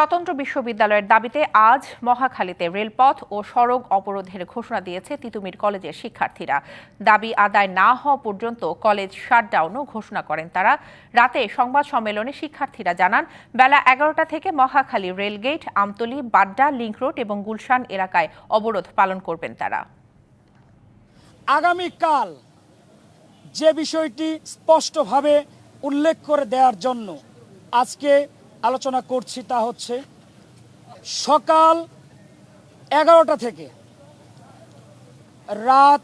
স্বতন্ত্র বিশ্ববিদ্যালয়ের দাবিতে আজ মহাখালীতে রেলপথ ও সড়ক অবরোধের ঘোষণা দিয়েছে তিতুমির কলেজের শিক্ষার্থীরা। দাবি আদায় না হওয়া পর্যন্ত কলেজ শাটডাউনও ঘোষণা করেন তারা। রাতে সংবাদ সম্মেলনে শিক্ষার্থীরা জানান, বেলা এগারোটা থেকে Mohakhali rail gate, Amtali, Badda link road এবং গুলশান এলাকায় অবরোধ পালন করবেন তারা। আগামীকাল যে বিষয়টি স্পষ্টভাবে উল্লেখ করে দেওয়ার জন্য আজকে আলোচনা করছি তা হচ্ছে সকাল এগারোটা থেকে রাত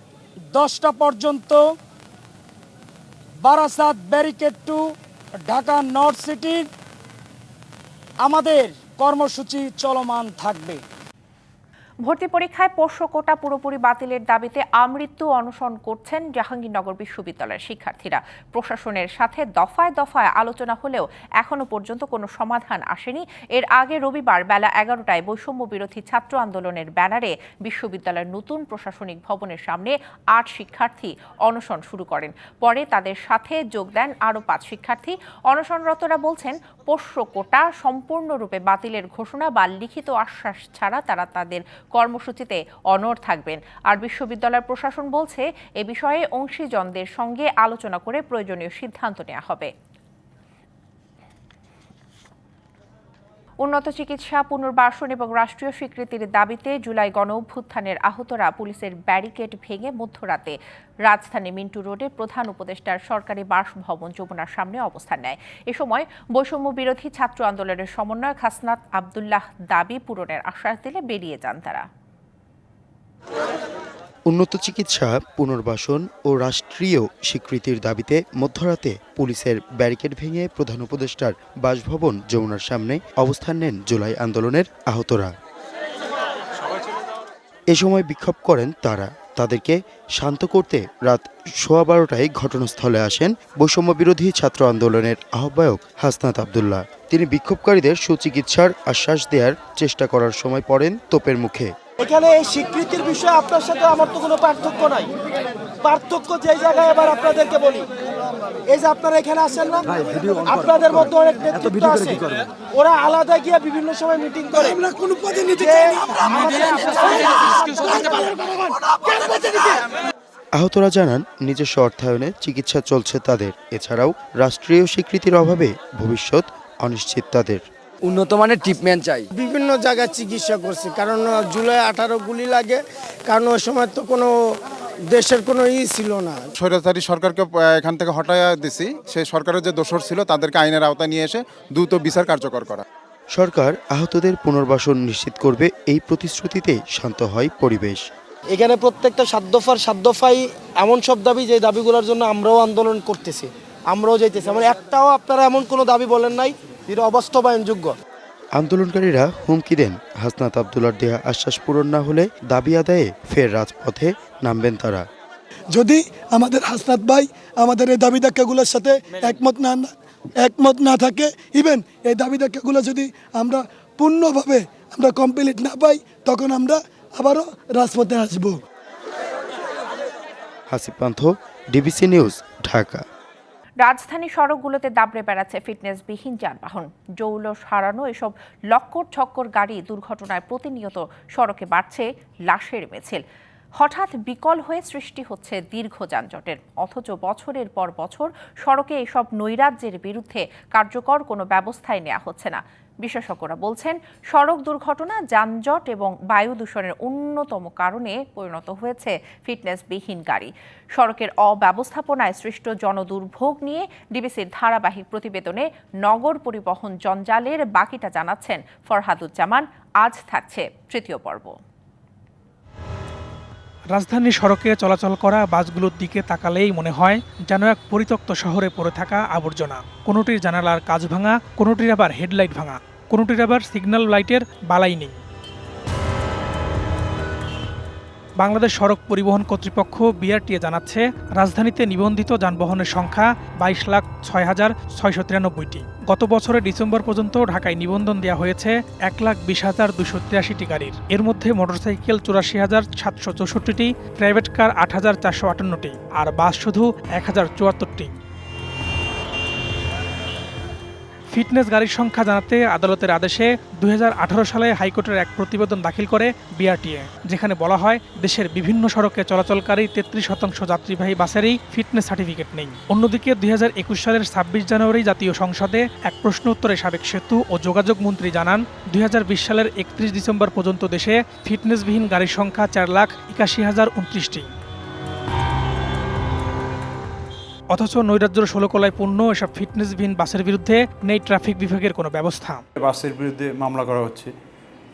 দশটা পর্যন্ত Barasat barricade to Dhaka north সিটির আমাদের কর্মসূচি চলমান থাকবে। ভর্তি পরীক্ষায় পোষ্য কোটা পুরোপুরি বাতিলের দাবিতে আমৃত্যু অনশন করছেন জাহাঙ্গীরনগর বিশ্ববিদ্যালয়ের শিক্ষার্থীরা। প্রশাসনের সাথে দফায় দফায় আলোচনা হলেও এখনও পর্যন্ত কোনো সমাধান আসেনি। এর আগে রবিবার বেলা এগারোটায় বৈষম্য বিরোধী ছাত্র আন্দোলনের ব্যানারে বিশ্ববিদ্যালয়ের নতুন প্রশাসনিক ভবনের সামনে আট শিক্ষার্থী অনশন শুরু করেন। পরে তাদের সাথে যোগ দেন আরও পাঁচ শিক্ষার্থী। অনশনরতরা বলছেন, পোষ্য কোটা সম্পূর্ণরূপে বাতিলের ঘোষণা বা লিখিত আশ্বাস ছাড়া তারা তাদের কর্মসূচিতে অনড় থাকবেন। আর বিশ্ববিদ্যালয়ের প্রশাসন বলছে, এ বিষয়ে অংশীজনদের সঙ্গে আলোচনা করে প্রয়োজনীয় সিদ্ধান্ত নেওয়া হবে। উন্নত চিকিৎসা, পুনর্বাসন এবং রাষ্ট্রীয় স্বীকৃতির দাবিতে জুলাই গণ অভ্যুত্থানের আহতরা পুলিশের ব্যারিকেড ভেঙে মধ্যরাতে রাজধানী মিন্টু রোডে প্রধান উপদেষ্টার সরকারি বাসভবন যমুনার সামনে অবস্থান নেয়। এ সময় বৈষম্য বিরোধী ছাত্র আন্দোলনের সমন্বয়ক হাসনাত আবদুল্লাহ দাবি পূরণের আশ্বাস দিলে বেরিয়ে যান তারা। উন্নত চিকিৎসা, পুনর্বাসন ও রাষ্ট্রীয় স্বীকৃতির দাবিতে মধ্যরাতে পুলিশের ব্যারিকেড ভেঙে প্রধান উপদেষ্টার বাসভবন যমুনার সামনে অবস্থান নেন জুলাই আন্দোলনের আহতরা। এ সময় বিক্ষোভ করেন তারা। তাদেরকে শান্ত করতে রাত সোয়া বারোটায় ঘটনাস্থলে আসেন বৈষম্য বিরোধী ছাত্র আন্দোলনের আহ্বায়ক হাসনাত আবদুল্লাহ। তিনি বিক্ষোভকারীদের সুচিকিৎসার আশ্বাস দেওয়ার চেষ্টা করার সময় পড়েন তোপের মুখে। এখানে এই স্বীকৃতির বিষয়ে আপনার সাথে আমার তো কোনো পার্থক্য নাই। পার্থক্য যে জায়গায় এবার আপনাদেরকে বলি। এই যে আপনারা এখানে আসেন না আপনাদের মধ্যে অনেক নেতৃত্ব আছে। ওরা আলাদা গিয়ে বিভিন্ন সময় মিটিং করে। আমরা কোনো পদে নিতে চাই আহতরা জানান নিজস্ব অর্থায়নে চিকিৎসা চলছে তাদের। এছাড়াও রাষ্ট্রীয় স্বীকৃতির অভাবে ভবিষ্যৎ অনিশ্চিত তাদের। উন্নত মানের ট্রিটমেন্ট চাই। বিভিন্ন জায়গায় চিকিৎসা করছি কারণ জুলাই আঠারো গুলি লাগে কারণ ওই সময় তো কোনো দেশের কোনো ই ছিল না। স্বৈরাচারী সরকারকে এখান থেকে হটাইয়া দিছি। সেই সরকারের যে দোষর ছিল তাদেরকে আইনের আওতায় নিয়ে এসে দ্রুত বিচার কার্যকর করা। সরকার আহতদের পুনর্বাসন নিশ্চিত করবে এই প্রতিশ্রুতিতে শান্ত হয় পরিবেশ। এখানে প্রত্যেকটা সাত দফার সাত দফাই এমন সব দাবি যে দাবিগুলোর জন্য আমরাও আন্দোলন করতেছি আমরাও যাইতেছি। আমার একটাও আপনারা এমন কোনো দাবি বলেন নাই যেটা অবাস্তবায়নযোগ্য। আন্দোলনকারীরা হুমকি দেন। হাসনাত আবদুল্লার দেয়া আশ্বাস পূরণ না হলে দাবি আদায়ে ফের রাজপথে নামবেন তারা। যদি আমাদের হাসনাত ভাই আমাদের এই দাবি ধাক্কাগুলোর সাথে একমত না একমত না থাকে ইভেন এই দাবি ধাক্কাগুলো যদি আমরা পূর্ণভাবে আমরা কমপ্লিট না পাই তখন আমরা আবারও রাজপথে আসব। Hasib Panth DBC news Dhaka. রাজধানী সড়কগুলোতে দাবড়ে বেড়াচ্ছে ফিটনেসবিহীন যানবাহন। জৌল, সারানো এসব লক্কর ছক্কর গাড়ি দুর্ঘটনায় প্রতিনিয়ত সড়কে বাড়ছে লাশের মিছিল। হঠাৎ বিকল হয়ে সৃষ্টি হচ্ছে দীর্ঘ যানজটের। অথচ বছরের পর বছর সড়কে এসব নৈরাজ্যের বিরুদ্ধে কার্যকর কোনো ব্যবস্থাই নেওয়া হচ্ছে না। বিশেষজ্ঞরা বলছেন, সড়ক দুর্ঘটনা, যানজট এবং বায়ু দূষণের অন্যতম কারণে পরিণত হয়েছে ফিটনেসবিহীন গাড়ি। সড়কের অব্যবস্থাপনায় সৃষ্ট জনদুর্ভোগ নিয়ে ডিবিসির ধারাবাহিক প্রতিবেদনে নগর পরিবহন জঞ্জালের বাকিটা জানাচ্ছেন ফরহাদুজ্জামান। আজ থাকছে তৃতীয় পর্ব। রাজধানীর সড়কে চলাচল করা বাসগুলোর দিকে তাকালেই মনে হয় যেন এক পরিত্যক্ত শহরে পড়ে থাকা আবর্জনা। কোনোটির জানালার কাজ ভাঙা, কোনোটির আবার হেডলাইট ভাঙা, কোনোটির আবার সিগন্যাল লাইটের বালাই নেই। বাংলাদেশ সড়ক পরিবহন কর্তৃপক্ষ বিআরটিএ জানাচ্ছে, রাজধানীতে নিবন্ধিত যানবাহনের সংখ্যা বাইশ লাখ ছয় হাজার ছয়শো তিরানব্বইটি। গত বছরের ডিসেম্বর পর্যন্ত ঢাকায় নিবন্ধন দেওয়া হয়েছে এক লাখ বিশ হাজার দুশো তিরাশিটি গাড়ির। এর মধ্যে মোটরসাইকেল চুরাশি হাজার সাতশো চৌষট্টিটি, প্রাইভেট কার আট হাজার চারশো আটান্নটি, আর বাস শুধু এক হাজার চুয়াত্তরটি। ফিটনেস গাড়ির সংখ্যা জানাতে আদালতের আদেশে দুই হাজার আঠারো সালে হাইকোর্টের এক প্রতিবেদন দাখিল করে বিআরটিএ, যেখানে বলা হয় দেশের বিভিন্ন সড়কে চলাচলকারী তেত্রিশ শতাংশ যাত্রীবাহী বাসেরই ফিটনেস সার্টিফিকেট নেই। অন্যদিকে দুই হাজার একুশ সালের ছাব্বিশ জানুয়ারি জাতীয় সংসদে এক প্রশ্ন উত্তরে সাবেক সেতু ও যোগাযোগ মন্ত্রী জানান, দুই হাজার বিশ সালের একত্রিশ ডিসেম্বর পর্যন্ত দেশে ফিটনেসবিহীন গাড়ির সংখ্যা চার লাখ একাশি হাজার উনত্রিশটি। অথচ নৈরাজ্যের ষোলকলায় পূর্ণ এসব ফিটনেসবিহীন বাসের বিরুদ্ধে নেই ট্রাফিক বিভাগের কোনো ব্যবস্থা। বাসের বিরুদ্ধে মামলা করা হচ্ছে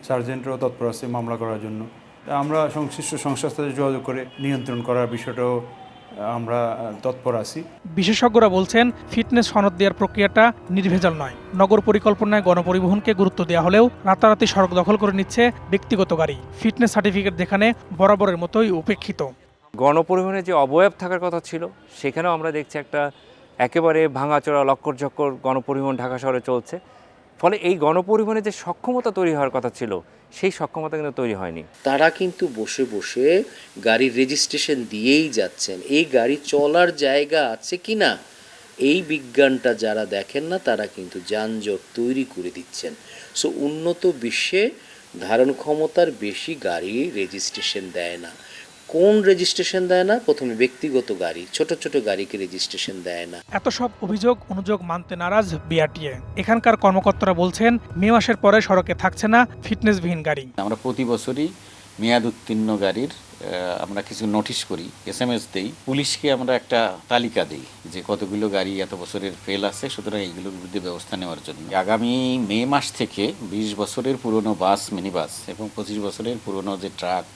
সার্জেন্টরাও তৎপর আছে মামলা করার জন্য। আমরা সংশ্লিষ্ট সংস্থার সাথে যোগাযোগ করে নিয়ন্ত্রণ করার বিষয়টাও আমরা তৎপর আছি। বিশেষজ্ঞরা বলছেন ফিটনেস সনদ দেওয়ার প্রক্রিয়াটা নির্ভেজাল নয়। নগর পরিকল্পনায় গণপরিবহনকে গুরুত্ব দেওয়া হলেও রাতারাতি সড়ক দখল করে নিচ্ছে ব্যক্তিগত গাড়ি। ফিটনেস সার্টিফিকেট যেখানে বরাবরের মতোই উপেক্ষিত। গণপরিবহনে যে অবয়ব থাকার কথা ছিল, সেখানেও আমরা দেখছি একটা একেবারে ভাঙাচোরা লক্কর ঝক্কর গণপরিবহন ঢাকা শহরে চলছে। ফলে এই গণপরিবহনে যে সক্ষমতা তৈরি হওয়ার কথা ছিল, সেই সক্ষমতা কিন্তু তৈরি হয়নি। তারা কিন্তু বসে বসে গাড়ির রেজিস্ট্রেশন দিয়েই যাচ্ছেন। এই গাড়ি চলার জায়গা আছে কি না এই বিজ্ঞানটা যারা দেখেন না, তারা কিন্তু যানজট তৈরি করে দিচ্ছেন। সো, উন্নত বিশ্বে ধারণ ক্ষমতার বেশি গাড়ি রেজিস্ট্রেশন দেয় না। কোন রেজিস্ট্রেশন দেয় না প্রথমে ব্যক্তিগত গাড়ি ছোট ছোট গাড়িকে রেজিস্ট্রেশন দেয় না। এত সব অভিযোগ অনুযোগ মানতে নারাজ বিআরটিএ এখানকার কর্মকর্তারা বলছেন মে মাসের পরে সড়কে থাকছে না ফিটনেসবিহীন গাড়ি। আমরা প্রতি বছরই মেয়াদ উত্তীর্ণ গাড়ির আমরা কিছু নোটিশ করি এস এম এস দিই। পুলিশকে আমরা একটা তালিকা দিই যে কতগুলো গাড়ি এত বছরের ফেল আছে সুতরাং এইগুলোর বিরুদ্ধে ব্যবস্থা নেওয়ার জন্য। আগামী মে মাস থেকে বিশ বছরের পুরনো বাস মিনি বাস এবং পঁচিশ বছরের পুরনো যে ট্রাক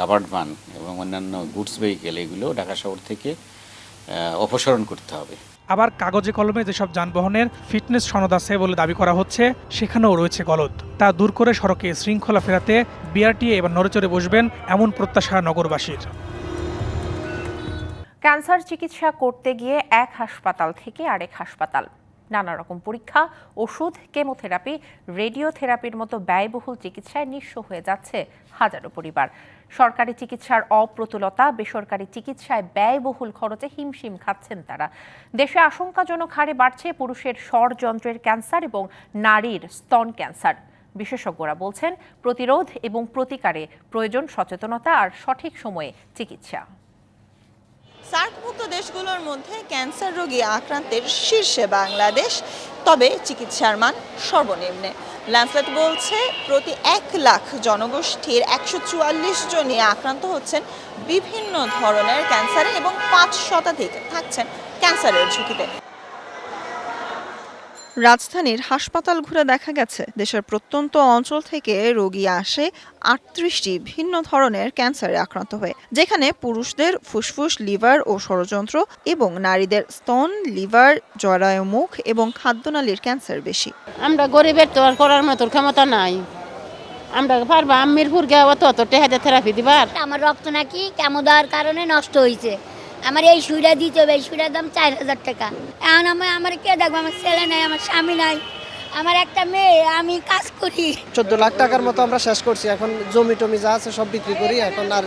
কাভার্ড ভান এবং অন্যান্য গুডস ভেহিকেল এগুলো ঢাকা শহর থেকে অপসারণ করতে হবে। আবার কাগজে কলমে যেসব যানবাহনের ফিটনেস সনদ আছে বলে দাবি করা হচ্ছে সেখানেও রয়েছে গলদ। তা দূর করে সড়কে শৃঙ্খলা ফেরাতে বিআরটিএ এবার নড়েচড়ে বসবেন এমন প্রত্যাশা নগরবাসীর। ক্যান্সার চিকিৎসা করতে গিয়ে এক হাসপাতাল থেকে আরেক হাসপাতাল। নানা রকম পরীক্ষা ওষুধ কেমোথেরাপি রেডিওথেরাপির মতো ব্যয়বহুল চিকিৎসায় নিঃস্ব হয়ে যাচ্ছে হাজারো পরিবার। সরকারি চিকিৎসার অপ্রতুলতা, বেসরকারি চিকিৎসায় ব্যয়বহুল খরচে হিমশিম খাচ্ছেন তারা। দেশে আশঙ্কাজনক হারে বাড়ছে পুরুষের স্বরযন্ত্রের ক্যান্সার এবং নারীর স্তন ক্যান্সার। বিশেষজ্ঞরা বলছেন, প্রতিরোধ এবং প্রতিকারে প্রয়োজন সচেতনতা আর সঠিক সময়ে চিকিৎসা। সার্কভুক্ত দেশগুলোর মধ্যে ক্যান্সার রোগী আক্রান্তের শীর্ষে বাংলাদেশ, তবে চিকিৎসার মান সর্বনিম্নে। ল্যান্সলেট বলছে, প্রতি এক লাখ জনগোষ্ঠীর একশো চুয়াল্লিশ জনই আক্রান্ত হচ্ছেন। বিভিন্ন ধরনের ক্যান্সারে এবং পাঁচ শতাধিক থাকছেন ক্যান্সারের ঝুঁকিতে। রাজধানীর হাসপাতাল ঘুরে দেখা গেছে দেশের প্রত্যন্ত অঞ্চল থেকে রোগী আসে আটত্রিশটি ভিন্ন ধরনের ক্যান্সারে আক্রান্ত হয়ে যেখানে পুরুষদের ফুসফুস লিভার ও ষড়যন্ত্র এবং নারীদের স্তন লিভার জরায়ুমুখ এবং খাদ্যনালীর ক্যান্সার বেশি। আমরা গরিবের তো আর করার মতো ক্ষমতা নাই। আমরা পারবা আম্মির ফুরগে অত অত টেহাদে থেরাপি দিবার? আমার রক্ত নাকি কেমো দেওয়ার কারণে নষ্ট হয়েছে আমার এই সুইটা দিতে হবে, এই সুইটার দাম চার হাজার টাকা। এখন আমার আমার কে দেখব? আমার ছেলে নাই, আমার স্বামী নাই, আমার একটা মেয়ে, আমি কাজ করি। চোদ্দ লাখ টাকার মতো আমরা শেষ করছি। এখন জমি টমি যা আছে সব বিক্রি করি, এখন আর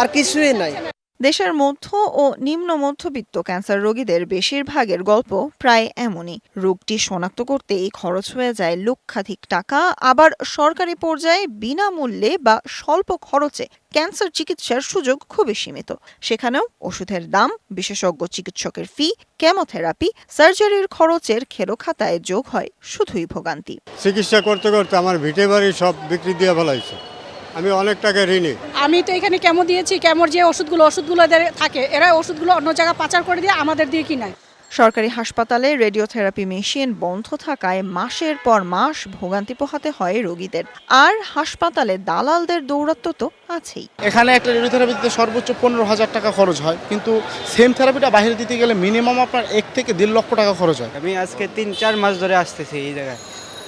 আর কিছুই নাই। দেশের মধ্য ও নিম্ন মধ্যবিত্ত ক্যান্সার রোগীদের বেশিরভাগের গল্প প্রায় এমনই। রোগটি শনাক্ত করতেই খরচ হয়ে যায় লক্ষাধিক টাকা, আবার সরকারি পর্যায়ে বিনামূল্যে বা স্বল্প খরচে ক্যান্সার চিকিৎসার সুযোগ খুবই সীমিত। সেখানেও ওষুধের দাম, বিশেষজ্ঞ চিকিৎসকের ফি, কেমোথেরাপি, সার্জারির খরচের খেলো খাতায় যোগ হয় শুধুই ভোগান্তি। চিকিৎসা করতে করতে আমার ভিটে বাড়ি সব বিক্রি দিয়ে ফেলাইছে। আমি অনেক টাকা ঋণী। আমি তো এখানে কেমো দিয়েছি কেমোর যে ওষুধগুলো ওষুধগুলো এদের থাকে এরা ওষুধগুলো অন্য জায়গায় পাচার করে দিয়ে আমাদের দিয়ে কিনায়। সরকারি হাসপাতালে রেডিওথেরাপি মেশিন বন্ধ থাকায় মাসের পর মাস ভোগান্তি পোহাতে হয় রোগীদের। আর হাসপাতালে দালালদের দৌরাত্ম্য তো আছেই। এখানে একটা রেডিওথেরাপি দিতে সর্বোচ্চ পনেরো হাজার টাকা খরচ হয় কিন্তু সেম থেরাপিটা বাইরে দিতে গেলে মিনিমাম আপনার এক থেকে দেড় লক্ষ টাকা খরচ হয়। আমি আজকে তিন চার মাস ধরে আসতেছি এই জায়গায়।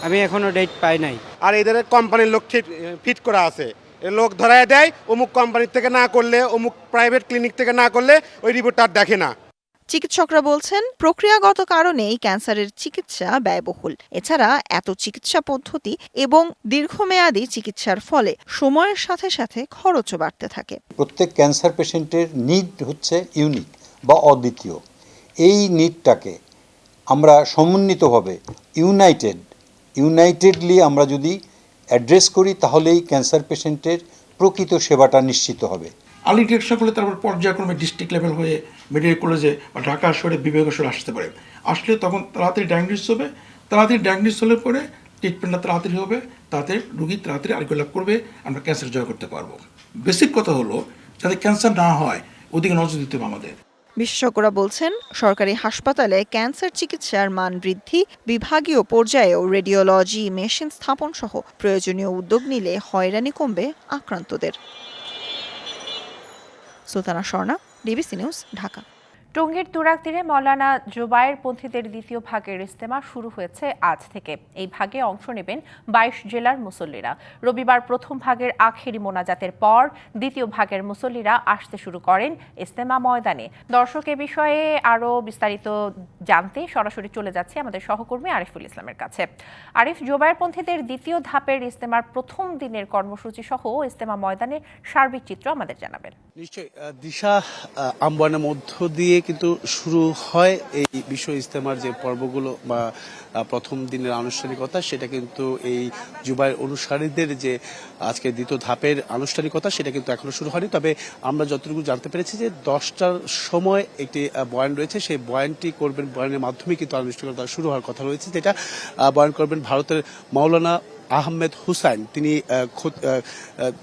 আমি এখনও ডেট পাই নাই। আর এদের কোম্পানির লোক ফিট করা আছে। লোক ধরায় দেয় অমুক কোম্পানির থেকে না করলে অমুক প্রাইভেট ক্লিনিক থেকে না করলে ওই রিপোর্ট আর দেখে না। চিকিৎসকরা বলছেন প্রক্রিয়াগত কারণেই ক্যান্সারের চিকিৎসা ব্যয়বহুল। এছাড়া এত চিকিৎসা পদ্ধতি এবং দীর্ঘমেয়াদী চিকিৎসার ফলে সময়ের সাথে সাথে খরচও বাড়তে থাকে। প্রত্যেক ক্যান্সার পেশেন্টের নিড হচ্ছে ইউনিক বা অদ্বিতীয়। এই নিডটাকে আমরা সমন্বিতভাবে ইউনাইটেড ইউনাইটেডলি আমরা যদি অ্যাড্রেস করি, তাহলেই ক্যান্সার পেশেন্টের প্রকৃত সেবাটা নিশ্চিত হবে। আর্লি ডিটেকশন করলে তারপর পর্যায়ক্রমে ডিস্ট্রিক্ট লেভেল হয়ে মেডিকেল কলেজে বা ঢাকা শহরে বিবেক শহরে আসতে পারে। আসলে তখন তাড়াতাড়ি ডায়াগনোস হবে। তাড়াতাড়ি ডায়াগনোস হলে পরে ট্রিটমেন্টটা তাড়াতাড়ি হবে। তাতে রুগী তাড়াতাড়ি আরোগ্য লাভ করবে। আমরা ক্যান্সার জয় করতে পারব। বেসিক কথা হলো, যাতে ক্যান্সার না হয়, ওদিকে নজর দিতে হবে আমাদের। বিশেষজ্ঞরা বলছেন, সরকারি হাসপাতালে ক্যান্সার চিকিৎসার মান বৃদ্ধি, বিভাগীয় পর্যায়েও রেডিওলজি, মেশিন স্থাপন সহ প্রয়োজনীয় উদ্যোগ নিলে হয়রানি কমবে আক্রান্তদের। Sultana Swarna DBC news, Dhaka. টঙ্গীর তুরাক তীরে মৌলানা জুবায়ের পন্থীদের দ্বিতীয় ভাগের ইস্তেমা শুরু হয়েছে আজ থেকে। এই ভাগে অংশ নেবেন বাইশ জেলার মুসল্লিরা। রবিবার প্রথম ভাগের আখেরি মোনাজাতের পর দ্বিতীয় ভাগের মুসল্লিরা আসতে শুরু করেন ইস্তেমা ময়দানে। দর্শক এ বিষয়ে আরও বিস্তারিত জানতে সরাসরি চলে যাচ্ছে আমাদের সহকর্মী আরিফুল ইসলামের কাছে। আরিফ জোবায়ের পন্থীদের দ্বিতীয় ধাপের ইস্তেমার প্রথম দিনের কর্মসূচি সহ ইস্তেমা ময়দানের সার্বিক চিত্র আমাদের জানাবেন। নিশ্চয়ই দিশা আম্বানের মধ্য দিয়ে কিন্তু শুরু হয় এই বিশ্ব ইজতেমার যে পর্বগুলো বা প্রথম দিনের আনুষ্ঠানিকতা, সেটা কিন্তু এই জুবাই অনুসারীদের যে, আজকে দ্বিতীয় ধাপের আনুষ্ঠানিকতা, সেটা কিন্তু এখনও শুরু হয়নি। তবে আমরা যতটুকু জানতে পেরেছি যে দশটার সময় একটি বয়ান রয়েছে। সেই বয়ানটি করবেন, বয়ানের মাধ্যমে কিন্তু আনুষ্ঠানিকতা শুরু হওয়ার কথা রয়েছে, যেটা বয়ান করবেন ভারতের মাওলানা আহমেদ হুসাইন, তিনি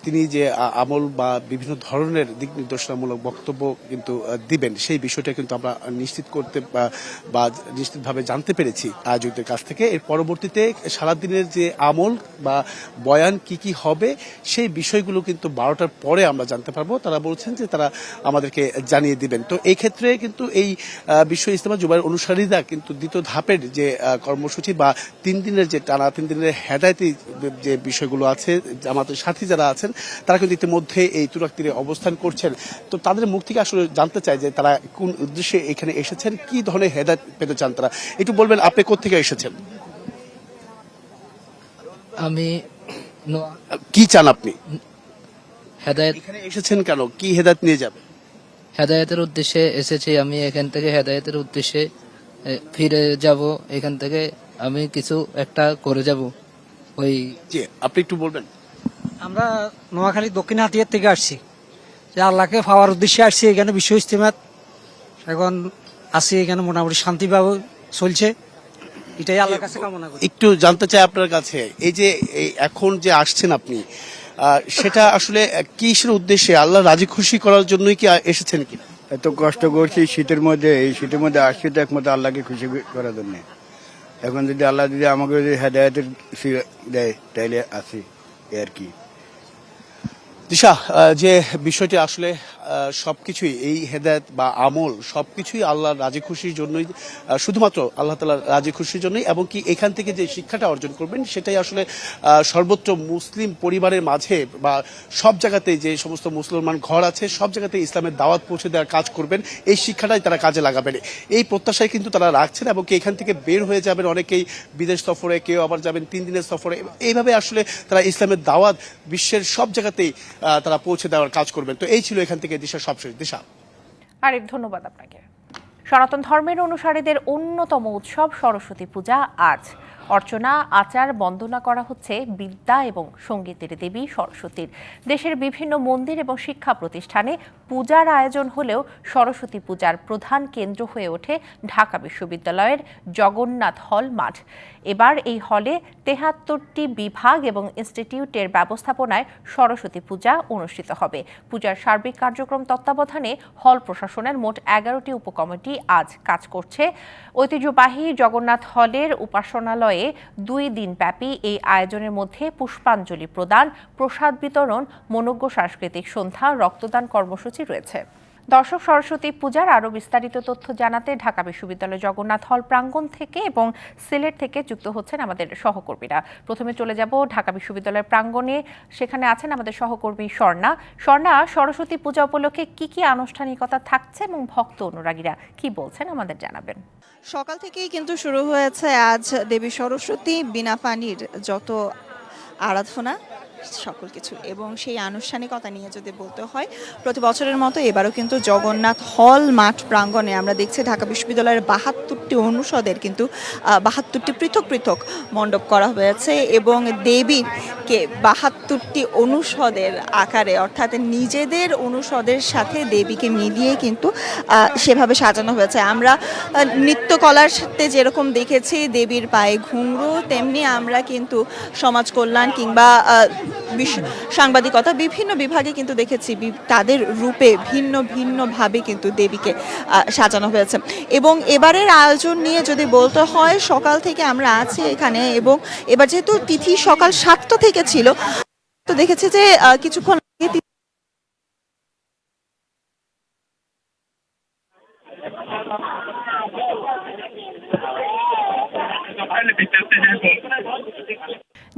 তিনি যে আমল বা বিভিন্ন ধরনের দিক নির্দেশনামূলক বক্তব্য কিন্তু দিবেন, সেই বিষয়টা কিন্তু আমরা নিশ্চিত করতে, বা- নিশ্চিতভাবে জানতে পেরেছি আয়োজকদের কাছ থেকে। এর পরবর্তীতে সারাদিনের যে আমল বা বয়ান কি কি হবে, সেই বিষয়গুলো কিন্তু বারোটার পরে আমরা জানতে পারব। তারা বলছেন যে তারা আমাদেরকে জানিয়ে দিবেন। তো এই ক্ষেত্রে কিন্তু এই বিশ্ব ইস্তেমা জুবাইয়ের অনুসারীরা কিন্তু দ্বিতীয় ধাপের যে কর্মসূচি বা তিন দিনের যে টানা, তিন দিনের হেদায়তি যে বিষয়গুলো আছে আমাদের সাথী যারা আছেন তারা কিন্তু ইতিমধ্যে এই তুরাক তীরে অবস্থান করছেন। তো তাদের মুখ থেকে আসলে জানতে চাই যে তারা কোন উদ্দেশ্যে এখানে এসেছেন কি ধরনের হেদায়ত পেতে চান তারা? একটু বলবেন আপনি কোথেকে এসেছেন? আমি কি চান আপনি? হেদায়ত এখানে এসেছেন কেন? কি হেদায়ত নিয়ে যাবেন? হেদায়তের উদ্দেশ্যে এসেছি আমি এখান থেকে হেদায়তের উদ্দেশ্যে ফিরে যাব। এখান থেকে আমি কিছু একটা করে যাব। ওই জি আপনি একটু বলবেন। আমরা নোয়াখালী দক্ষিণ হাতিয়ার থেকে আসছি। যে আল্লাহকে পাওয়ার উদ্দেশ্যে আসছি এখানে বিশ্ব ইস্তেমাত এখন আসি এখানে মোটামুটি শান্তিভাবে চলছে। এটাই আল্লাহর কাছে কামনা করি। একটু জানতে চাই আপনার কাছে এই যে এই এখন যে আসছেন আপনি সেটা আসলে কিসের উদ্দেশ্যে? আল্লাহ রাজি খুশি করার জন্যই কি এসেছেন কি? এত কষ্ট করছি শীতের মধ্যে এই শীতের মধ্যে আসছি তো একমাত্র আল্লাহকে খুশি করার জন্য। এখন যদি আল্লাহ যদি আমাকে যদি হেদায়তের দেয়, তাইলে আসি আর কি। দিশা যে বিষয়টি আসলে সবকিছুই, এই হেদায়ত বা আমল সবকিছুই আল্লাহর রাজি খুশির জন্যই শুধুমাত্র আল্লাহ তালার রাজি খুশির জন্যই, এবং কি এখান থেকে যে শিক্ষাটা অর্জন করবেন, সেটাই আসলে সর্বোচ্চ মুসলিম পরিবারের মাঝে বা সব জায়গাতে যে সমস্ত মুসলমান ঘর আছে, সব জায়গাতে ইসলামের দাওয়াত পৌঁছে দেওয়ার কাজ করবেন, এই শিক্ষাটাই তারা কাজে লাগাবেন। এই প্রত্যাশায় কিন্তু তারা রাখছেন, এবং কি এখান থেকে বের হয়ে যাবেন অনেকেই বিদেশ সফরে, কেউ আবার যাবেন তিন দিনের সফরে, এইভাবে আসলে তারা ইসলামের দাওয়াত বিশ্বের সব জায়গাতেই তারা পৌঁছে দেওয়ার কাজ করবেন। তো এই ছিল এখান থেকে দিশা সবশেষ দিশা। আরিফ ধন্যবাদ আপনাকে। সনাতন ধর্মের অনুসারীদের অন্যতম উৎসব সরস্বতী পূজা আজ। অর্চনা, আচার বন্দনা করা হচ্ছে বিদ্যা এবং সঙ্গীতের দেবী সরস্বতীর। দেশের বিভিন্ন মন্দির এবং শিক্ষা প্রতিষ্ঠানে পূজার আয়োজন হলেও সরস্বতী পূজার প্রধান কেন্দ্র হয়ে ওঠে ঢাকা বিশ্ববিদ্যালয়ের জগন্নাথ হল মাঠ। এবার এই হলে তেহাত্তরটি বিভাগ এবং ইনস্টিটিউটের ব্যবস্থাপনায় সরস্বতী পূজা অনুষ্ঠিত হবে। পূজার সার্বিক কার্যক্রম তত্ত্বাবধানে হল প্রশাসনের মোট এগারোটি উপকমিটি আজ কাজ করছে। ঐতিহ্যবাহী জগন্নাথ হলের উপাসনালয়ে দুই দিনব্যাপী এই আয়োজনের মধ্যে পুষ্পাঞ্জলি প্রদান, প্রসাদ বিতরণ, মনজ্ঞ সাংস্কৃতিক সন্ধ্যা, রক্তদান কর্মসূচি রয়েছে। দর্শক সরস্বতী পূজার আরও বিস্তারিত তথ্য জানাতে ঢাকা বিশ্ববিদ্যালয় জগন্নাথ হল প্রাঙ্গণ থেকে এবং সিলেট থেকে যুক্ত হচ্ছেন আমাদের সহকর্মীরা। প্রথমে চলে যাব ঢাকা বিশ্ববিদ্যালয়ের প্রাঙ্গণে। সেখানে আছেন আমাদের সহকর্মী স্বর্ণা। স্বর্ণা, সরস্বতী পূজা উপলক্ষে কি কি আনুষ্ঠানিকতা থাকছে এবং ভক্ত অনুরাগীরা কি বলছেন আমাদের জানাবেন। সকাল থেকেই কিন্তু শুরু হয়েছে আজ দেবী সরস্বতী, বিনা পানির যত আরাধনা সকল কিছু। এবং সেই আনুষ্ঠানিকতা নিয়ে যদি বলতে হয়, প্রতি বছরের মতো এবারও কিন্তু জগন্নাথ হল মাঠ প্রাঙ্গণে আমরা দেখছি ঢাকা বিশ্ববিদ্যালয়ের বাহাত্তরটি অনুষদের কিন্তু বাহাত্তরটি পৃথক পৃথক মণ্ডপ করা হয়েছে এবং দেবীকে বাহাত্তরটি অনুষদের আকারে, অর্থাৎ নিজেদের অনুষদের সাথে দেবীকে মিলিয়ে কিন্তু সেভাবে সাজানো হয়েছে। আমরা নৃত্যকলার সাথে যেরকম দেখেছি, দেবীর পায়ে ঘুংরু তেমনি আমরা কিন্তু সমাজ কল্যাণ কিংবা সাংবাদিকতা বিভিন্ন বিভাগে কিন্তু দেখেছি তাদের রূপে ভিন্ন ভিন্নভাবে কিন্তু দেবীকে সাজানো হয়েছে। এবং এবারের আয়োজন নিয়ে যদি বলতে হয়, সকাল থেকে আমরা আছি এখানে এবং এবার যেহেতু তিথি সকাল সাতটা থেকে ছিল, তো দেখেছি যে কিছুক্ষণ আগে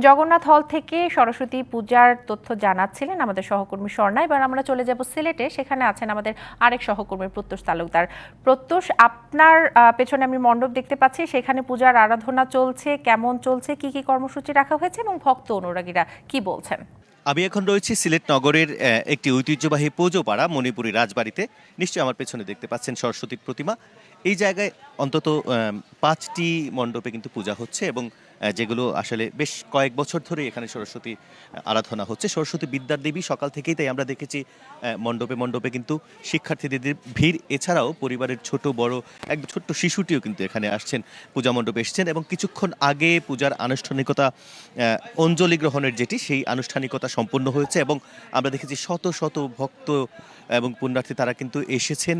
জগন্নাথ হল থেকে সরস্বতী পূজার তথ্য জানাচ্ছিলেন আমাদের সহকর্মী স্বর্ণা। এবার আমরা চলে যাব সিলেটে। সেখানে আছেন আমাদের আরেক সহকর্মী প্রত্যুষ তালুকদার। প্রত্যুষ, আপনার পেছনে আমি মণ্ডপ দেখতে পাচ্ছি। সেখানে পূজার আরাধনা চলছে। কেমন চলছে? কি কি কর্মসূচি রাখা হয়েছে? এবং ভক্ত অনুরাগীরা কি বলছেন? আমি এখন রয়েছি সিলেট নগরের একটি ঐতিহ্যবাহী পুজো পাড়া মণিপুরি রাজবাড়িতে। নিশ্চয়ই আমার পেছনে দেখতে পাচ্ছেন সরস্বতীর প্রতিমা। এই জায়গায় অন্তত পাঁচটি মণ্ডপে কিন্তু পূজা হচ্ছে এবং যেগুলো আসলে বেশ কয়েক বছর ধরে এখানে সরস্বতী আরাধনা হচ্ছে। সরস্বতী বিদ্যার দেবী সকাল থেকেই, তাই আমরা দেখেছি মণ্ডপে মণ্ডপে কিন্তু শিক্ষার্থীদের ভিড়। এছাড়াও পরিবারের ছোট, বড়, এক ছোট্ট শিশুটিও কিন্তু এখানে আসছেন, পূজা মণ্ডপে এসছেন এবং কিছুক্ষণ আগে পূজার আনুষ্ঠানিকতা অঞ্জলি গ্রহণের যেটি, সেই আনুষ্ঠানিকতা সম্পন্ন হয়েছে এবং আমরা দেখেছি শত শত ভক্ত এবং পুণ্যার্থী তারা কিন্তু এসেছেন।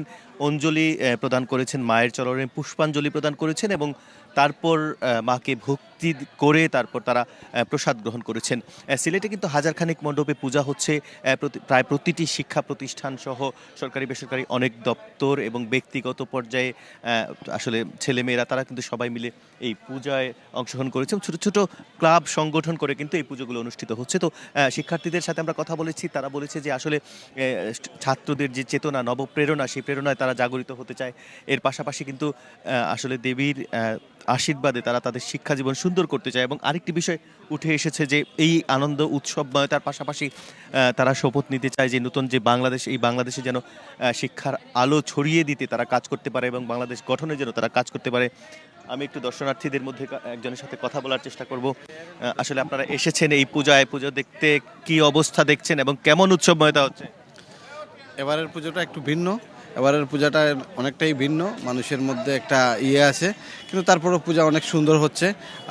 অঞ্জলি প্রদান করেছেন, মায়ের চরণে পুষ্পাঞ্জলি প্রদান করেছেন এবং তারপর মাকে ভক্তি করে তারপর তারা প্রসাদ গ্রহণ করেছেন। সিলেটে কিন্তু হাজারখানেক মণ্ডপে পূজা হচ্ছে প্রায় প্রতিটি শিক্ষা প্রতিষ্ঠান সহ সরকারি বেসরকারি অনেক দপ্তর এবং ব্যক্তিগত পর্যায়ে আসলে ছেলেমেয়েরা তারা কিন্তু সবাই মিলে এই পূজায় অংশগ্রহণ করেছে ছোট ছোট ক্লাব সংগঠন করে কিন্তু এই পুজোগুলো অনুষ্ঠিত হচ্ছে। তো শিক্ষার্থীদের সাথে আমরা কথা বলেছি, তারা বলেছে যে আসলে ছাত্রদের যে চেতনা, নবপ্রেরণা, সেই প্রেরণায় তারা জাগরিত হতে চায়। এর পাশাপাশি কিন্তু আসলে দেবীর আশীর্বাদে তারা তাদের শিক্ষা জীবন সুন্দর করতে চায় এবং আরেকটি বিষয় উঠে এসেছে যে এই আনন্দ উৎসবময়তার পাশাপাশি তারা শপথ নিতে চায় যে নতুন যে বাংলাদেশ, এই বাংলাদেশে যেন শিক্ষার আলো ছড়িয়ে দিতে তারা কাজ করতে পারে এবং বাংলাদেশ গঠনে যেন তারা কাজ করতে পারে। আমি একটু দর্শনার্থীদের মধ্যে একজনের সাথে কথা বলার চেষ্টা করব। আসলে আপনারা এসেছেন এই পূজায়, পুজো দেখতে কি অবস্থা দেখছেন এবং কেমন উৎসবময়তা হচ্ছে? এবারের পুজোটা একটু ভিন্ন। এবারের পূজাটা অনেকটাই ভিন্ন, মানুষের মধ্যে একটা ইয়ে আছে, কিন্তু তারপরেও পূজা অনেক সুন্দর হচ্ছে।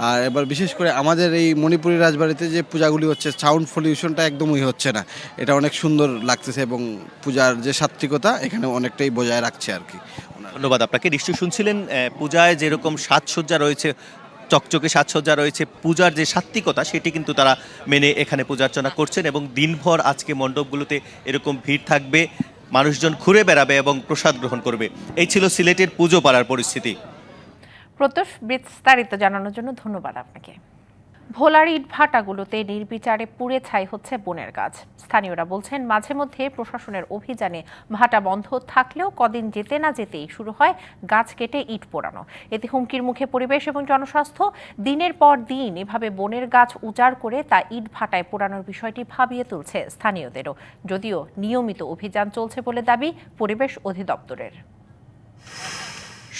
আর এবার বিশেষ করে আমাদের এই মণিপুরি রাজবাড়িতে যে পূজাগুলি হচ্ছে সাউন্ড পলিউশনটা একদমই হচ্ছে না। এটা অনেক সুন্দর লাগতেছে এবং পূজার যে সাত্বিকতা এখানে অনেকটাই বজায় রাখছে আর কি। ধন্যবাদ আপনাকে। নিশ্চয়ই শুনছিলেন পূজায় যেরকম সাজসজ্জা রয়েছে, চকচকে সাজসজ্জা রয়েছে, পূজার যে সাত্বিকতা সেটি কিন্তু তারা মেনে এখানে পূজার্চনা করছেন এবং দিনভর আজকে মণ্ডপগুলোতে এরকম ভিড় থাকবে। মানুষজন ঘুরে বেড়াবে এবং প্রসাদ গ্রহণ করবে। এই ছিল সিলেটের পুজো পাড়ার পরিস্থিতি। প্রত্যুষ বিস্তারিত জানানোর জন্য ধন্যবাদ আপনাকে। ভোলার ইট ভাটাগুলোতে নির্বিচারে পুড়ে ছাই হচ্ছে বনের গাছ। স্থানীয়রা বলছেন, মাঝে মধ্যে প্রশাসনের অভিযানে ভাটা বন্ধ থাকলেও কদিন যেতে না যেতেই শুরু হয় গাছ কেটে ইট পোড়ানো। এতে হুমকির মুখে পরিবেশ এবং জনস্বাস্থ্য। দিনের পর দিন এভাবে বনের গাছ উজাড় করে তা ইট ভাটায় পোড়ানোর বিষয়টি ভাবিয়ে তুলছে স্থানীয়দেরও। যদিও নিয়মিত অভিযান চলছে বলে দাবি পরিবেশ অধিদপ্তরের।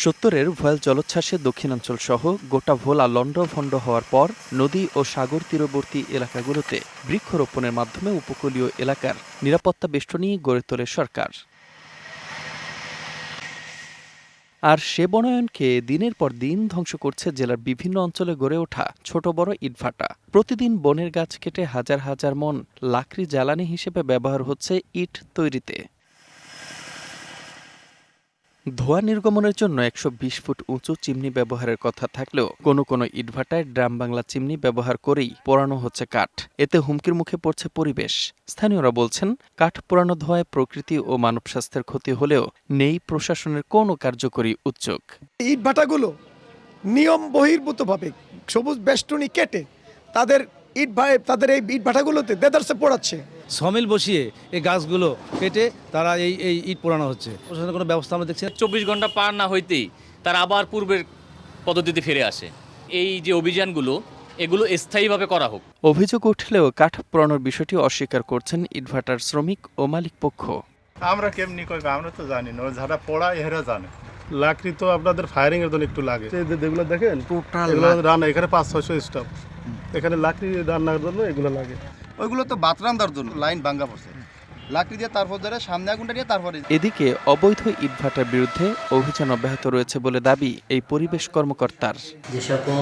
সত্তরের ভয়াল জলোচ্ছ্বাসে দক্ষিণাঞ্চল সহ গোটা ভোলা লণ্ডভণ্ড হওয়ার পর নদী ও সাগর তীরবর্তী এলাকাগুলোতে বৃক্ষরোপণের মাধ্যমে উপকূলীয় এলাকার নিরাপত্তা বেষ্টনী গড়ে তোলে সরকার। আর সে বনায়নকে দিনের পর দিন ধ্বংস করছে জেলার বিভিন্ন অঞ্চলে গড়ে ওঠা ছোট বড় ইটভাটা। প্রতিদিন বনের গাছ কেটে হাজার হাজার মন লাকড়ি জ্বালানি হিসেবে ব্যবহার হচ্ছে ইট তৈরিতে। ধোঁয়া নির্গমনের জন্য একশো বিশ ফুট উঁচু চিমনি ব্যবহারের কথা থাকলেও কোনো কোনো ইটভাটায় ড্রাম বাংলা চিমনি ব্যবহার করেই পোড়ানো হচ্ছে কাঠ। এতে হুমকির মুখে পড়ছে পরিবেশ। স্থানীয়রা বলছেন, কাঠ পোড়ানো ধোঁয়ায় প্রকৃতি ও মানব স্বাস্থ্যের ক্ষতি হলেও নেই প্রশাসনের কোনো কার্যকরী উদ্যোগ। ইট ভাটাগুলো নিয়ম বহির্ভূতভাবে সবুজ বেষ্টনী কেটে তাদের ইট তাদের এই ইট ভাটাগুলোতে দেদারসে পড়াচ্ছে। সমিল বসিয়ে এই গাছগুলো কেটে তারা এই এই ইট পোড়ানো হচ্ছে। প্রশাসনের কোনো ব্যবস্থা আমরা দেখছি চব্বিশ ঘণ্টা পার না হইতেই তারা আবার পূর্বের পদ্ধতিতে ফিরে আসে। এই যে অভিযানগুলো এগুলো স্থায়ীভাবে করা হোক। অভিযোগ উঠলেও কাঠ পোড়ানোর বিষয়টি অস্বীকার করছেন ইটভাটার শ্রমিক ও মালিক পক্ষ। আমরা কেমনি করব আমরা তো জানি না। যারা পড়া এরা জানে। লাকড়ি তো আপনাদের ফায়ারিং এর জন্য একটু লাগে। যেগুলো দেখেন এগুলো রান্না এখানে পাঁচ ছয়শো স্টাফ এখানে লাকড়ি রান্নার জন্য এগুলো লাগে। ওইগুলো তো বাত রান্দার জন্য লাইন ভাঙ্গা পড়ছে। লাকড়ি দিয়ে তারপর ধরে সামনে আগুনটা দিয়ে তারপরে এদিকে অবৈধ ইটভাটার বিরুদ্ধে অভিযান অব্যাহত রয়েছে বলে দাবি এই পরিবেশ কর্মকর্তার। যে সকল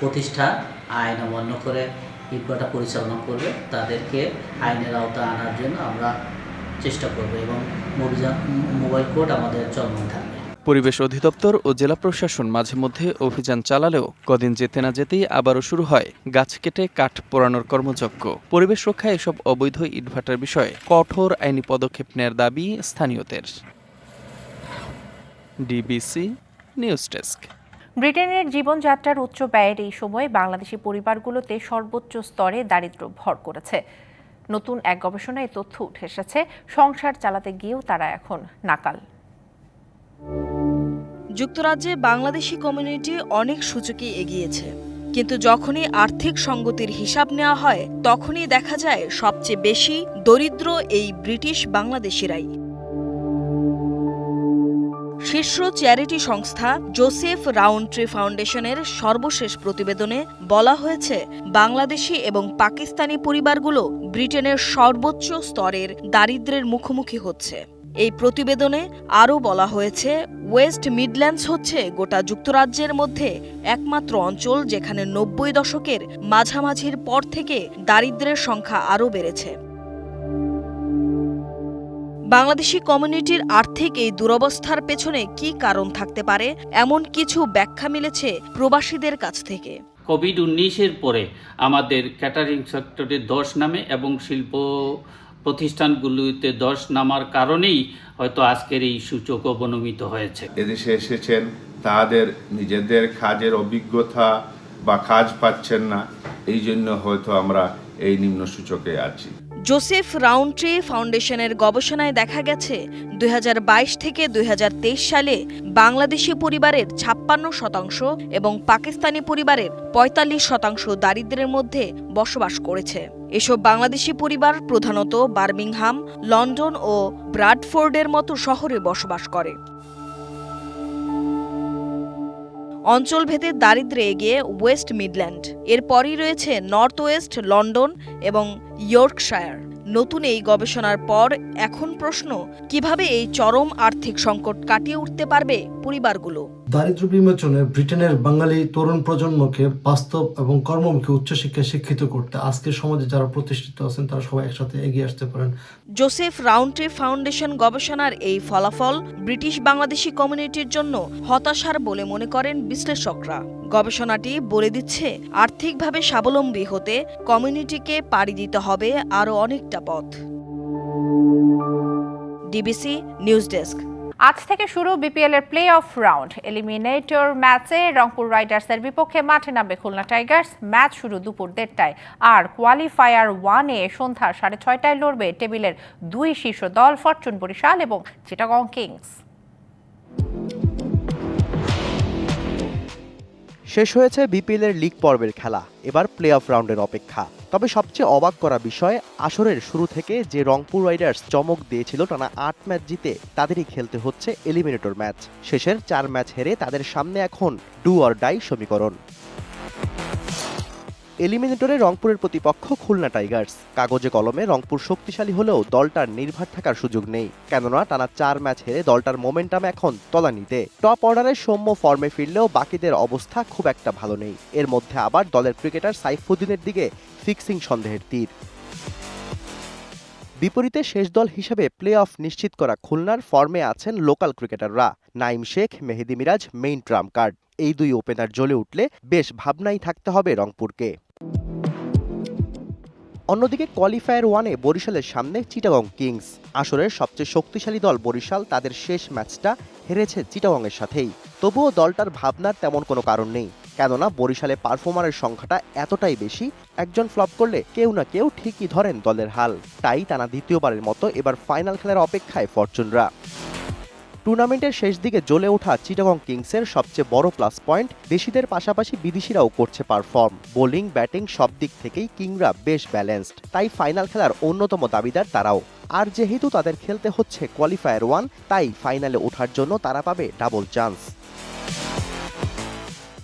প্রতিষ্ঠান আইন অমান্য করে ইটভাটা পরিচালনা করবে তাদেরকে আইনের আওতায় আনার জন্য আমরা চেষ্টা করব এবং মোবাইল কোর্ট আমাদের চলমান থাকবে। পরিবেশ অধিদপ্তর ও জেলা প্রশাসন মাঝে মধ্যে অভিযান চালালেও কদিন যেতে না যেতেই আবারও শুরু হয় গাছ কেটে কাঠ পোড়ানোর কর্মযজ্ঞ। পরিবেশ রক্ষায় এসব অবৈধ ইটভাটার বিষয়ে কঠোর আইনি পদক্ষেপ নেয়ার দাবি স্থানীয়দের। DBC news desk. ব্রিটেনের জীবনযাত্রার উচ্চ ব্যয়ের এই সময়ে বাংলাদেশি পরিবারগুলোতে সর্বোচ্চ স্তরে দারিদ্র্য ভর করেছে। নতুন এক গবেষণায় তথ্য উঠে এসেছে, সংসার চালাতে গিয়েও তারা এখন নাকাল। যুক্তরাজ্যে বাংলাদেশি কমিউনিটি অনেক সূচকে এগিয়েছে। কিন্তু যখনই আর্থিক সঙ্গতির হিসাব নেওয়া হয়, তখনই দেখা যায় সবচেয়ে বেশি দরিদ্র এই ব্রিটিশ বাংলাদেশিরাই। শীর্ষ চ্যারিটি সংস্থা জোসেফ রাউন্ডট্রি ফাউন্ডেশনের সর্বশেষ প্রতিবেদনে বলা হয়েছে, বাংলাদেশি এবং পাকিস্তানি পরিবারগুলো ব্রিটেনের সর্বোচ্চ স্তরের দারিদ্র্যের মুখোমুখি হচ্ছে। এই প্রতিবেদনে আরও বলা হয়েছে, ওয়েস্ট মিডল্যান্ডস হচ্ছে গোটা যুক্তরাজ্যের মধ্যে একমাত্র অঞ্চল যেখানে নব্বই দশকের মাঝামাঝির পর থেকে দারিদ্র্যের সংখ্যা আরও বেড়েছে। বাংলাদেশি কমিউনিটির আর্থিক এই দুরবস্থার পেছনে কি কারণ থাকতে পারে? এমন কিছু ব্যাখ্যা মিলেছে প্রবাসীদের কাছ থেকে। কোভিড উনিশের পরে আমাদের ক্যাটারিং সেক্টরে দশ নামে এবং শিল্প প্রতিষ্ঠানগুলিতে দশ নামার কারণেই হয়তো আজকের এই সূচক অবনমিত হয়েছে। এদেশে এসেছেন, তাদের নিজেদের কাজের অভিজ্ঞতা বা কাজ পাচ্ছেন না এই জন্য হয়তো আমরা এই নিম্ন সূচকে আছি। জোসেফ রাউন্ডট্রি ফাউন্ডেশনের গবেষণায় দেখা গেছে, দুই হাজার বাইশ থেকে দুই হাজার তেইশ সালে বাংলাদেশি পরিবারের ছাপ্পান্ন শতাংশ এবং পাকিস্তানি পরিবারের পঁয়তাল্লিশ শতাংশ দারিদ্র্যের মধ্যে বসবাস করেছে। এসব বাংলাদেশি পরিবার প্রধানত বার্মিংহাম, লন্ডন ও ব্রাডফোর্ডের মতো শহরে বসবাস করে। অঞ্চলভেদে দারিদ্র্যে এগিয়ে ওয়েস্ট মিডল্যান্ড। এরপরই রয়েছে নর্থ ওয়েস্ট লন্ডন এবং ইয়র্কশায়ার। নতুন এই গবেষণার পর এখন প্রশ্ন, কীভাবে এই চরম আর্থিক সংকট কাটিয়ে উঠতে পারবে পরিবারগুলো? দারিদ্র বিমোচনে ব্রিটেনের বাঙালি তরুণ প্রজন্মকে বাস্তব এবং কর্মমুখী উচ্চশিক্ষায় শিক্ষিত করতে আজকের সমাজে যারা প্রতিষ্ঠিত আছেন, তারা সবাই একসাথে এগিয়ে আসতে পারেন। জোসেফ রাউন্ডট্রি ফাউন্ডেশন গবেষণার এই ফলাফল ব্রিটিশ বাংলাদেশি কমিউনিটির জন্য হতাশার বলে মনে করেন বিশ্লেষকরা। গবেষণাটি বলে দিচ্ছে, আর্থিকভাবে স্বাবলম্বী হতে কমিউনিটিকে পাড়ি দিতে হবে আরও অনেকটা পথ। DBC news desk. আজ থেকে শুরু বিপিএল এর প্লে অফ রাউন্ড এলিমিনেটর ম্যাচে রংপুর রাইডার্সের বিপক্ষে মাঠে নামবে খুলনা টাইগার্স ম্যাচ শুরু দুপুর দেড়টায়। আর কোয়ালিফায়ার ওয়ানে সন্ধ্যা সাড়ে ছয়টায় লড়বে টেবিলের দুই শীর্ষ দল ফরচুন বরিশাল এবং চিটাগং কিংস শেষ হয়েছে বিপিএলের লিগ পর্বের খেলা। এবার প্লে অফ রাউন্ডের অপেক্ষা। তবে সবচেয়ে অবাক করা বিষয়, আসরের শুরু থেকে যে রংপুর রাইডার্স চমক দিয়েছিল টানা আট ম্যাচ জিতে, তাদেরই খেলতে হচ্ছে এলিমিনেটর ম্যাচ শেষের চার ম্যাচ হেরে তাদের সামনে এখন ডু অর ডাই সমীকরণ। এলিমিনেটরে রংপুরের প্রতিপক্ষ খুলনা টাইগার্স। কাগজে কলমে রংপুর শক্তিশালী হলেও দলটার নির্ভার থাকার সুযোগ নেই। কেননা টানা চার ম্যাচ হেরে দলটার মোমেন্টাম এখন তলানিতে। টপ অর্ডারে সৌম্য ফর্মে ফিরলেও বাকিদের অবস্থা খুব একটা ভালো নেই। এর মধ্যে আবার দলের ক্রিকেটার সাইফুদ্দিনের দিকে ফিক্সিং সন্দেহের তীর। বিপরীতে শেষ দল হিসেবে প্লে অফ নিশ্চিত করা খুলনার ফর্মে আছেন লোকাল ক্রিকেটাররা। Naim Sheikh, Mehedi Miraz, main trump card. এই দুই ওপেনার জ্বলে উঠলে বেশ ভাবনাই থাকতে হবে রংপুরকে। অন্যদিকে কোয়ালিফায়ার ওয়ানে বরিশালের সামনে চিটাগং কিংস। আসরের সবচেয়ে শক্তিশালী দল বরিশাল, তাদের শেষ ম্যাচটা হেরেছে চিটাগংয়ের সাথেই। তবুও দলটার ভাবনার তেমন কোনো কারণ নেই। কেননা বরিশালে পারফর্মারের সংখ্যাটা এতটাই বেশি, একজন ফ্লপ করলে কেউ না কেউ ঠিকই ধরেন দলের হাল। তাই টানা দ্বিতীয়বারের মতো এবার ফাইনাল খেলার অপেক্ষায় ফরচুনরা। টুর্নামেন্টের শেষ দিকে জ্বলে ওঠা চিটাগং কিংসের সবচেয়ে বড় প্লাস পয়েন্ট, দেশিদের পাশাপাশি বিদেশিরাও করছে পারফর্ম। বোলিং, ব্যাটিং সব দিক থেকেই কিংরা বেশ ব্যালেন্সড। তাই ফাইনাল খেলার অন্যতম দাবিদার তারাও। আর যেহেতু তাদের খেলতে হচ্ছে কোয়ালিফায়ার ওয়ান তাই ফাইনালে ওঠার জন্য তারা পাবে double chance